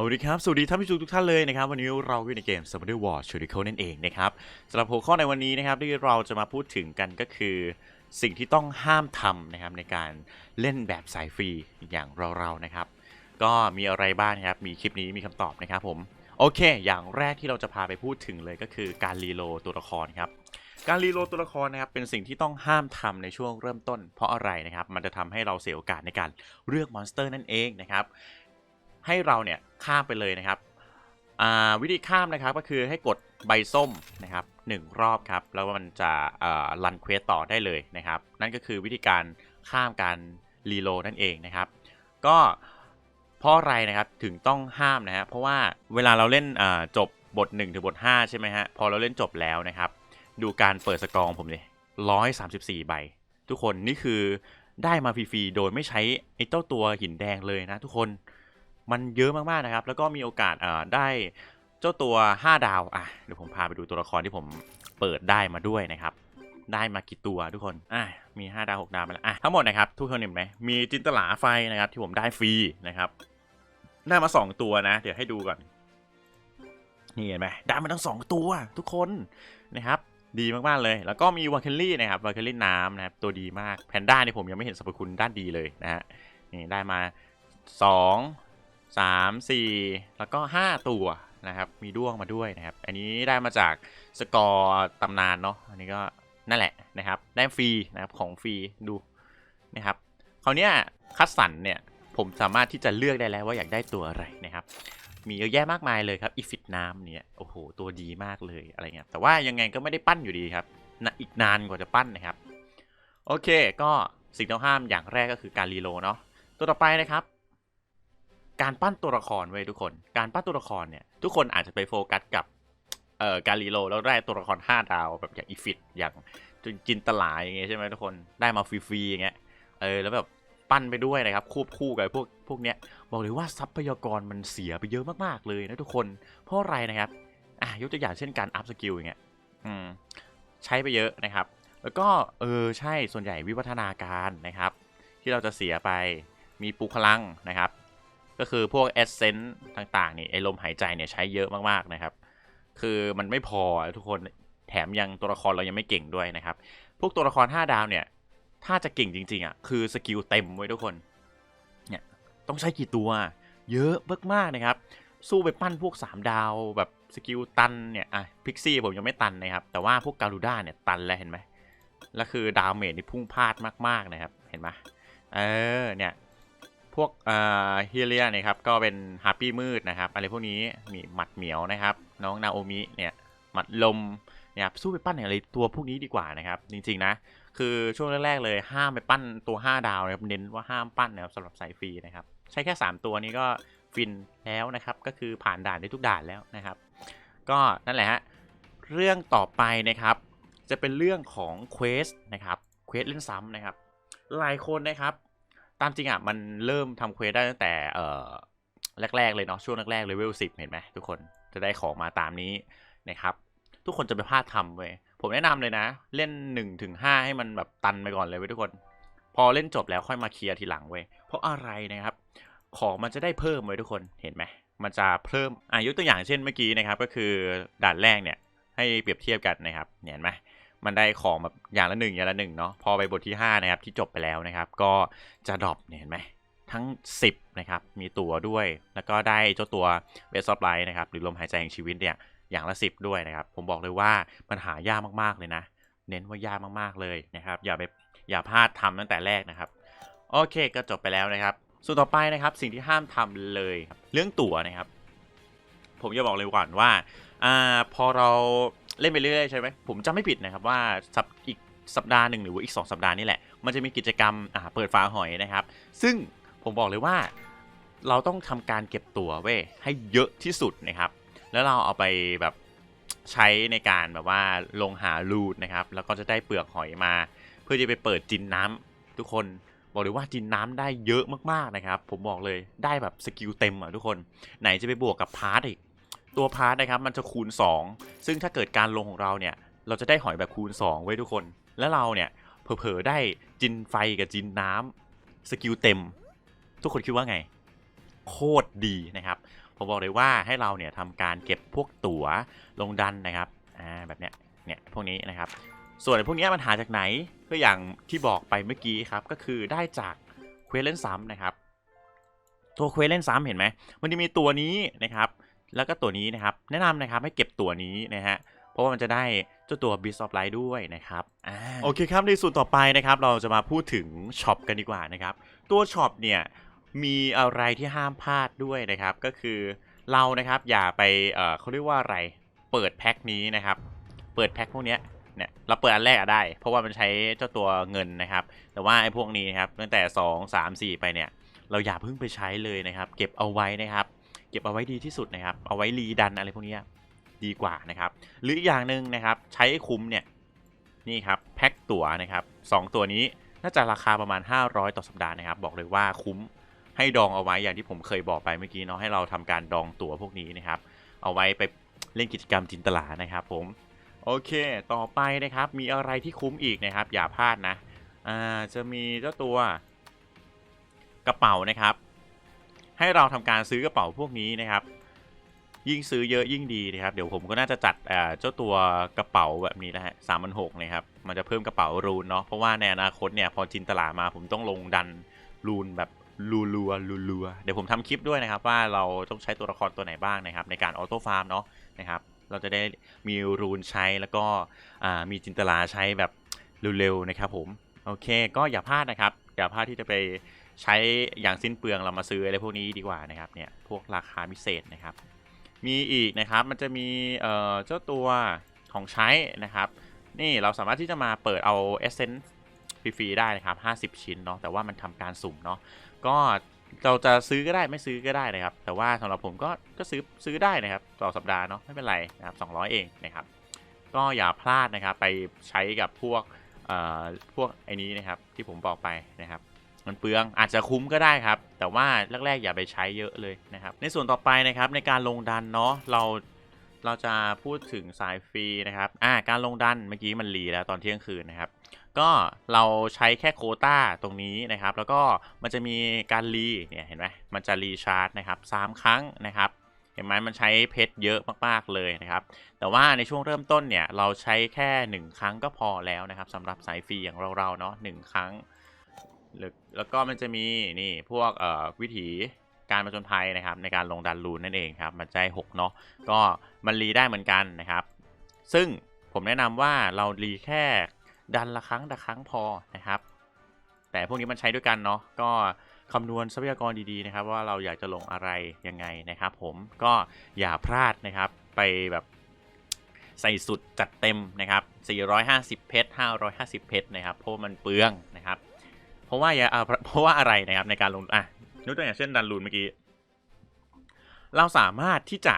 เอาดีครับ สวัสดีท่านผู้ชมทุกท่านเลยนะครับ วันนี้เราอยู่ในเกม s u m m e r War s h u r i k o นั่นเองนะครับสำหรับหัวข้อในวันนี้นะครับที่เราจะมาพูดถึงกันก็คือ สิ่งที่ต้องห้ามทำนะครับในการเล่นแบบสายฟรีอย่างเราๆนะครับ ก็มีอะไรบ้างครับ มีคลิปนี้มีคำตอบนะครับผม โอเค อย่างแรกที่เราจะพาไปพูดถึงเลยก็คือการรีโลตัวละครครับการรีโหลดตัวละครนะครับเป็นสิ่งที่ต้องห้ามทำในช่วงเริ่มต้น เพราะอะไรนะครับ มันจะทำให้เราเสียโอกาสในการเลือกมอนสเตอร์นั่นเองนะครับ ให้เราเนี่ยข้ามไปเลยนะครับวิธีข้ามนะครับก็คือให้กดใบส้มนะครับหนึ่งรอบครับแล้วมันจะรันเควสต่อได้เลยนะครับ นั่นก็คือวิธีการข้ามการรีโลนั่นเองนะครับ ก็เพราะอะไรนะครับถึงต้องห้ามนะฮะเพราะว่าเวลาเราเล่นจบบท1ถึงบท5ใช่ไหมฮะพอเราเล่นจบแล้วนะครับ ดูการเปิดสกองผมเลย134ใบ ทุกคนนี่คือได้มาฟรีๆโดยไม่ใช้ไอ้เจ้าตัวหินแดงเลยนะทุกคน มันเยอะมากๆนะครับ แล้วก็มีโอกาสอ่าได้เจ้าตัว 5 ดาวอะเดี๋ยวผมพาไปดูตัวละครที่ผมเปิดได้มาด้วยนะครับ ได้มากี่ตัวทุกคนอะมี 5 ดาว 6 ดาวมาแล้วอะทั้งหมดนะครับ ทุกคนเห็นไหมมีจินตลาไฟนะครับ ที่ผมได้ฟรีนะครับได้มา 2 ตัวนะ เดี๋ยวให้ดูก่อนนี่เห็นไหมได้มาทั้ง 2 ตัวทุกคนนะครับดีมาก ๆ เลย แล้วก็มีวาเคลลี่นะครับวาเคลลี่น้ำนะครับ ตัวดีมาก แพนด้านี่ผมยังไม่เห็นสรรพคุณด้านดีเลยนะฮะ นี่ได้มา 2 3 4 แล้วก็ 5 ตัวนะครับ มีด้วงมาด้วยนะครับ อันนี้ได้มาจากสกอร์ตำนานเนาะ อันนี้ก็นั่นแหละนะครับ ได้ฟรีนะครับของฟรีดูนะครับ คราวนี้คัดสรรเนี่ยผมสามารถที่จะเลือกได้แล้วว่าอยากได้ตัวอะไรนะครับ มีเยอะแยะมากมายเลยครับอีฟิตน้ำเนี่ยโอ้โหตัวดีมากเลยอะไรเงี้ย แต่ว่ายังไงก็ไม่ได้ปั้นอยู่ดีครับนะอีกนานกว่าจะปั้นนะครับ โอเค ก็สิ่งต้องห้ามอย่างแรกก็คือการรีโลเนาะ ตัวต่อไปนะครับ การปั้นตัวละครไว้ยทุกคน การปั้นตัวละครเนี่ย ทุกคนอาจจะไปโฟกัสกับเอ่อการรีโลแล้วได้ตัวละคร5ดาวแบบอย่างอีฟิตอย่างจินตลาอย่างเงี้ยใช่ไหมทุกคนได้มาฟรีๆอย่างเงี้ยเออแล้วแบบปั้นไปด้วยนะครับควบคู่กับพวกพวกเนี้ยบอกเลยว่าทรัพยากรมันเสียไปเยอะมากๆเลยนะทุกคนเพราะอะไรนะครับอะยกตัวอย่างเช่นการอัพสกิลอย่างเงี้ยอืมใช้ไปเยอะนะครับ แล้วก็เออใช่ส่วนใหญ่วิวัฒนาการนะครับ ที่เราจะเสียไปมีปลุกพลังนะครับ ก็คือพวกเอเซนต์ต่างๆนี่ไอลมหายใจเนี่ยใช้เยอะมากๆนะครับ คือมันไม่พอทุกคนแถมยังตัวละครเรายังไม่เก่งด้วยนะครับ พวกตัวละคร 5 ดาวเนี่ย ถ้าจะเก่งจริงๆอะคือสกิลเต็มไว้ทุกคนเนี่ยต้องใช้กี่ตัว เยอะมากๆนะครับ สู้ไปปั้นพวก 3 ดาวแบบสกิลตันเนี่ยอะพิกซี่ผมยังไม่ตันนะครับ แต่ว่าพวกการูด้าเนี่ยตันแล้วเห็นไหมแล้วคือดาวเมจนี่พุ่งพลาดมากๆนะครับ เห็นไหมเออเนี่ย วกเอ่อเฮเลียนี่ยครับก็เป็นฮาร์ปี้มืดนะครับ อะไรพวกนี้มีหมัดเหมียวนะครับ น้องนาโอมิเนี่ยหมัดลมเนี่ยครับสู้ไปปั้นอะไรตัวพวกนี้ดีกว่านะครับ จริงๆนะ คือช่วงแรกๆเลยห้ามไปปั้นตัว 5 ดาวนะครับเน้นว่าห้ามปั้นนะครับสำหรับสายฟรีนะครับ ใช้แค่ 3 ตัวนี้ก็ฟินแล้วนะครับ ก็คือผ่านด่านได้ทุกด่านแล้วนะครับ ก็นั่นแหละฮะเรื่องต่อไปนะครับ จะเป็นเรื่องของเควสนะครับเควสเล่นซ้ำนะครับหลายคนนะครับ ตามจริงอะมันเริ่มทำเควสได้ตั้งแต่เอ่อแรก ๆ เลยเนาะช่วงแรกๆเลเวล10เห็นไหมทุกคนจะได้ของมาตามนี้นะครับ ทุกคนจะไปพลาดทำเว้ยผมแนะนำเลยนะ เล่น1ถึง5ให้มันแบบตันไปก่อนเลยเว้ยทุกคน พอเล่นจบแล้วค่อยมาเคลียร์ทีหลังเว้ยเพราะอะไรนะครับ ของมันจะได้เพิ่มไว้ทุกคนเห็นไหมมันจะเพิ่มอะยกตัวอย่างเช่นเมื่อกี้นะครับ ก็คือด่านแรกเนี่ยให้เปรียบเทียบกันนะครับเห็นไหม มันได้ของแบบอย่างละหนึ่งอย่างละหนึ่งเนาะพอไปบทที่ 5 นะครับ ที่จบไปแล้วนะครับ ก็จะดรอปเนี่ยเห็นไหมทั้ง 10 นะครับ มีตัวด้วย แล้วก็ได้เจ้าตัวเบสซอฟไลท์นะครับ หรือลมหายใจแห่งชีวิตเนี่ย อย่างละ 10 ด้วยนะครับ ผมบอกเลยว่ามันหายากมากๆเลยนะ เน้นว่ายากมากๆเลยนะครับ อย่าไป อย่าพลาดทำตั้งแต่แรกนะครับ โอเค ก็จบไปแล้วนะครับ ส่วนต่อไปนะครับ สิ่งที่ห้ามทำเลยเรื่องตั๋วนะครับ ผมจะบอกเลยก่อนว่า อ่า พอเรา เล่นไปเรื่อยใช่ไหมผมจำไม่ผิดนะครับว่าสัปอีกสัปดาห์หนึ่งหรือว่าอีก 2 สัปดาห์นี่แหละ มันจะมีกิจกรรมอ่าเปิดฝาหอยนะครับ ซึ่งผมบอกเลยว่าเราต้องทำการเก็บตัวเว้ยให้เยอะที่สุดนะครับ แล้วเราเอาไปแบบใช้ในการแบบว่าลงหาลูดนะครับ แล้วก็จะได้เปลือกหอยมา เพื่อจะไปเปิดจินน้ำทุกคนบอกเลยว่าจินน้ำได้เยอะมากๆนะครับ ผมบอกเลยได้แบบสกิลเต็มอะทุกคน ไหนจะไปบวกกับพาร์ทอีก ตัวพาร์ทนะครับมันจะคูณ 2 ซึ่งถ้าเกิดการลงของเราเนี่ย เราจะได้หอยแบบคูณ 2 ไว้ทุกคน แล้วเราเนี่ยเผลอๆได้จินไฟกับจินน้ำสกิลเต็ม ทุกคนคิดว่าไง โคตรดีนะครับผมบอกเลยว่าให้เราเนี่ยทำการเก็บพวกตั๋วลงดันนะครับอ่าแบบเนี้ยเนี่ยพวกนี้นะครับ ส่วนพวกนี้มันหาจากไหนก็อย่างที่บอกไปเมื่อกี้ครับ ก็คือได้จากเควสเล่นซ้ำนะครับ ตัวเควสเล่นซ้ำเห็นไหมมันจะมีตัวนี้นะครับ แล้วก็ตัวนี้นะครับ แนะนำนะครับให้เก็บตัวนี้นะฮะ เพราะว่ามันจะได้เจ้าตัว Beast of Light ด้วยนะครับอโอเคครับ ในส่วนต่อไปนะครับ เราจะมาพูดถึงช็อปกันดีกว่านะครับ ตัวช็อปเนี่ยมีอะไรที่ห้ามพลาดด้วยนะครับ ก็คือเรานะครับอย่าไปเเขาเรียกว่าอะไร เปิดแพ็คนี้นะครับ เปิดแพ็คพวกเนี้ยเนี่ยเราเปิดอันแรกอะได้ เพราะว่ามันใช้เจ้าตัวเงินนะครับ แต่ว่าไอ้พวกนี้ครับตั้งแต่ 2 3 4 ไปเนี่ย เราอย่าเพิ่งไปใช้เลยนะครับ เก็บเอาไว้นะครับ เก็บเอาไว้ดีที่สุดนะครับ เอาไว้รีดันอะไรพวกนี้ดีกว่านะครับ หรืออีกอย่างหนึ่งนะครับ ใช้คุ้มเนี่ยนี่ครับแพ็คตั๋วนะครับสองตัวนี้น่าจะราคาประมาณ 500 ต่อสัปดาห์นะครับ บอกเลยว่าคุ้มให้ดองเอาไว้อย่างที่ผมเคยบอกไปเมื่อกี้เนาะให้เราทำการดองตั๋วพวกนี้นะครับ เอาไว้ไปเล่นกิจกรรมจินตลานะครับ ผมโอเค ต่อไปนะครับมีอะไรที่คุ้มอีกนะครับ อย่าพลาดนะอ่าจะมีเจ้าตัวกระเป๋านะครับ ให้เราทำการซื้อกระเป๋าพวกนี้นะครับ ยิ่งซื้อเยอะยิ่งดีนะครับ เดี๋ยวผมก็น่าจะจัดเจ้าตัวกระเป๋าแบบนี้นะฮะสามพันหกนะครับ มันจะเพิ่มกระเป๋ารูนเนาะ เพราะว่าในอนาคตเนี่ยพอจินตลามาผมต้องลงดันรูนแบบรัวรัวรัวรัวเดี๋ยวผมทำคลิปด้วยนะครับว่าเราต้องใช้ตัวละครตัวไหนบ้างนะครับ ในการออโต้ฟาร์มเนาะนะครับเราจะได้มีรูนใช้แล้วก็มีจินตลาใช้แบบเร็วๆนะครับผม โอเค ก็อย่าพลาดนะครับ อย่าพลาดที่จะไป ใช้อย่างสิ้นเปลืองเรามาซื้ออะไรพวกนี้ดีกว่านะครับเนี่ยพวกราคาพิเศษนะครับ มีอีกนะครับมันจะมีเอ่อเจ้าตัวของใช้นะครับ นี่เราสามารถที่จะมาเปิดเอา Essence ฟรีๆได้นะครับ 50 ชิ้นเนาะแต่ว่ามันทำการสุ่มเนาะก็เราจะซื้อก็ได้ไม่ซื้อก็ได้นะครับ แต่ว่าสำหรับผมก็ก็ซื้อซื้อได้นะครับ ต่อสัปดาห์เนาะไม่เป็นไรนะครับ 200 เองนะครับ ก็อย่าพลาดนะครับไปใช้กับพวกเอ่อพวกไอ้นี้นะครับที่ผมบอกไปนะครับ มันเปลืองอาจจะคุ้มก็ได้ครับ แต่ว่าแรกๆอย่าไปใช้เยอะเลยนะครับ ในส่วนต่อไปนะครับในการลงดันเนาะเราเราจะพูดถึงสายฟรีนะครับอ่าการลงดันเมื่อกี้มันรีแล้วตอนเที่ยงคืนนะครับ ก็เราใช้แค่โคต้าตรงนี้นะครับ แล้วก็มันจะมีการรีเนี่ยเห็นไหมมันจะรีชาร์จนะครับสามครั้งนะครับเห็นไหมมันใช้เพชรเยอะมากๆเลยนะครับ แต่ว่าในช่วงเริ่มต้นเนี่ยเราใช้แค่ 1 ครั้งก็พอแล้วนะครับสำหรับสายฟรีอย่างเราๆเนาะหนึ่งครั้ง แล้วก็มันจะมีนี่พวกเอ่อวิถีการประจนภัยนะครับ ในการลงดันรูนนั่นเองครับ มันใจหกเนาะก็มันรีได้เหมือนกันนะครับ ซึ่งผมแนะนำว่าเรารีแค่ดันละครั้งละครั้งพอนะครับ แต่พวกนี้มันใช้ด้วยกันเนาะก็คำนวณทรัพยากรดีๆนะครับ ว่าเราอยากจะลงอะไรยังไงนะครับ ผมก็อย่าพลาดนะครับไปแบบใส่สุดจัดเต็มนะครับ 450 เพชร 550 เพชรนะครับ เพราะมันเปลือง เพราะว่าอย่าเพราะว่าอะไรนะครับในการลงอะยกตัวอย่างเช่นดันรูนเมื่อกี้ เราสามารถที่จะ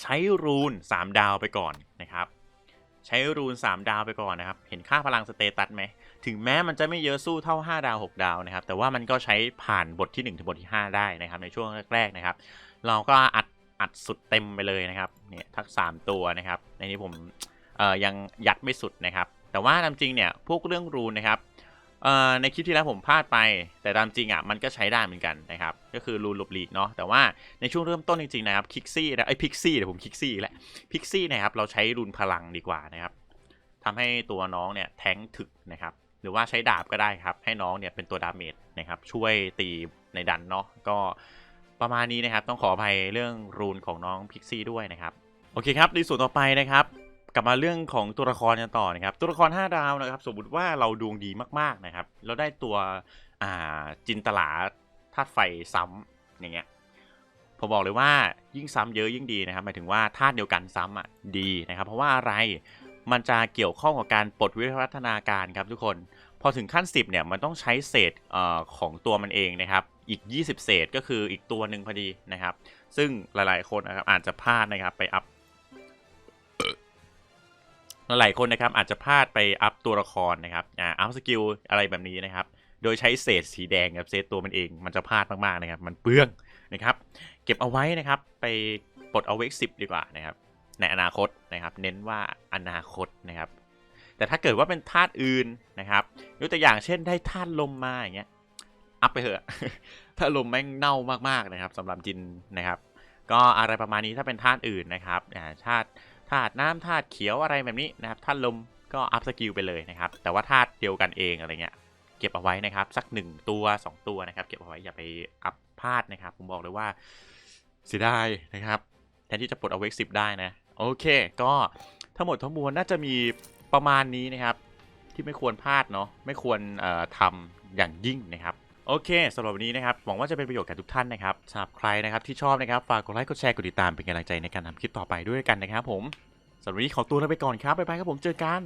ใช้รูน 3 ดาวไปก่อนนะครับ ใช้รูน 3 ดาวไปก่อนนะครับ เห็นค่าพลังสเตตัสไหม ถึงแม้มันจะไม่เยอะสู้เท่า 5 ดาว 6 ดาวนะครับ แต่ว่ามันก็ใช้ผ่านบทที่ 1 ถึงบทที่ 5 ได้นะครับ ในช่วงแรก ๆนะครับ เราก็อัดอัดสุดเต็มไปเลยนะครับ เนี่ยทัก 3 ตัวนะครับ ในนี้ผมเอ่อยังยัดไม่สุดนะครับ แต่ว่าตามจริงเนี่ยพวกเรื่องรูนนะครับ ในคลิปที่แล้วผมพลาดไป แต่ตามจริงอะมันก็ใช้ได้เหมือนกันนะครับ ก็คือรูนหลบหลีกเนาะแต่ว่าในช่วงเริ่มต้นจริงๆนะครับคิกซี่นะไอพิกซี่เดี๋ยวผมคิกซี่อีกแล้วพิกซี่นะครับเราใช้รูนพลังดีกว่านะครับทำให้ตัวน้องเนี่ยแทงถึกนะครับหรือว่าใช้ดาบก็ได้ครับให้น้องเนี่ยเป็นตัวดาเมจนะครับช่วยตีในดันเนาะก็ประมาณนี้นะครับต้องขออภัยเรื่องรูนของน้องพิกซี่ด้วยนะครับโอเคครับในส่วนต่อไปนะครับ กลับมาเรื่องของตัวละครกันต่อนะครับตัวละคร 5 ดาวนะครับ สมมติว่าเราดวงดีมากๆนะครับแล้วได้ตัวอ่าจินตลาธาตุไฟซ้ำอย่างเงี้ยผมบอกเลยว่ายิ่งซ้ำเยอะยิ่งดีนะครับหมายถึงว่าธาตุเดียวกันซ้ำอะดีนะครับ เพราะว่าอะไรมันจะเกี่ยวข้องกับการปลดวิวัฒนาการครับทุกคน พอถึงขั้น 10เนี่ยมันต้องใช้เศษเออของตัวมันเองนะครับ อีก 20 เศษก็คืออีกตัวหนึ่งพอดีนะครับ ซึ่งหลายๆคนนะครับอาจจะพลาดนะครับไปอัพ หลายคนนะครับอาจจะพลาดไปอัพตัวละครนะครับอ่าอัพสกิลอะไรแบบนี้นะครับ โดยใช้เศษสีแดงกับเศษตัวมันเอง มันจะพลาดมากๆนะครับ มันเปลืองนะครับ เก็บเอาไว้นะครับไปปลดเอาเวกสิบดีกว่านะครับในอนาคตนะครับ เน้นว่าอนาคตนะครับ แต่ถ้าเกิดว่าเป็นธาตุอื่นนะครับยกตัวอย่างเช่นได้ธาตุลมมาอย่างเงี้ยอัพไปเถอะถ้าลมแม่งเน่ามากๆนะครับสำหรับจินนะครับ ก็อะไรประมาณนี้ถ้าเป็นธาตุอื่นนะครับธาตุ ธาตุน้ำธาตุเขียวอะไรแบบนี้นะครับธาตุลมก็อัพสกิลไปเลยนะครับ แต่ว่าธาตุเดียวกันเองอะไรเงี้ยเก็บเอาไว้นะครับสัก 1 ตัว 2 ตัวนะครับ เก็บเอาไว้อย่าไปอัพพลาดนะครับ ผมบอกเลยว่าเสียดายนะครับแทนที่จะปลดเอาเวกสิบได้นะโอเค ก็ทั้งหมดทั้งมวลน่าจะมีประมาณนี้นะครับ ที่ไม่ควรพลาดเนาะไม่ควรทำอย่างยิ่งนะครับ โอเคสำหรับวันนี้นะครับหวังว่าจะเป็นประโยชน์กับทุกท่านนะครับสำหรับใครนะครับที่ชอบนะครับฝากกดไลค์กดแชร์กดติดตามเป็นกำลังใจในการทำคลิปต่อไปด้วยกันนะครับผมสำหรับวันนี้ขอตัวลาไปก่อนครับบ๊ายบายครับผมเจอกัน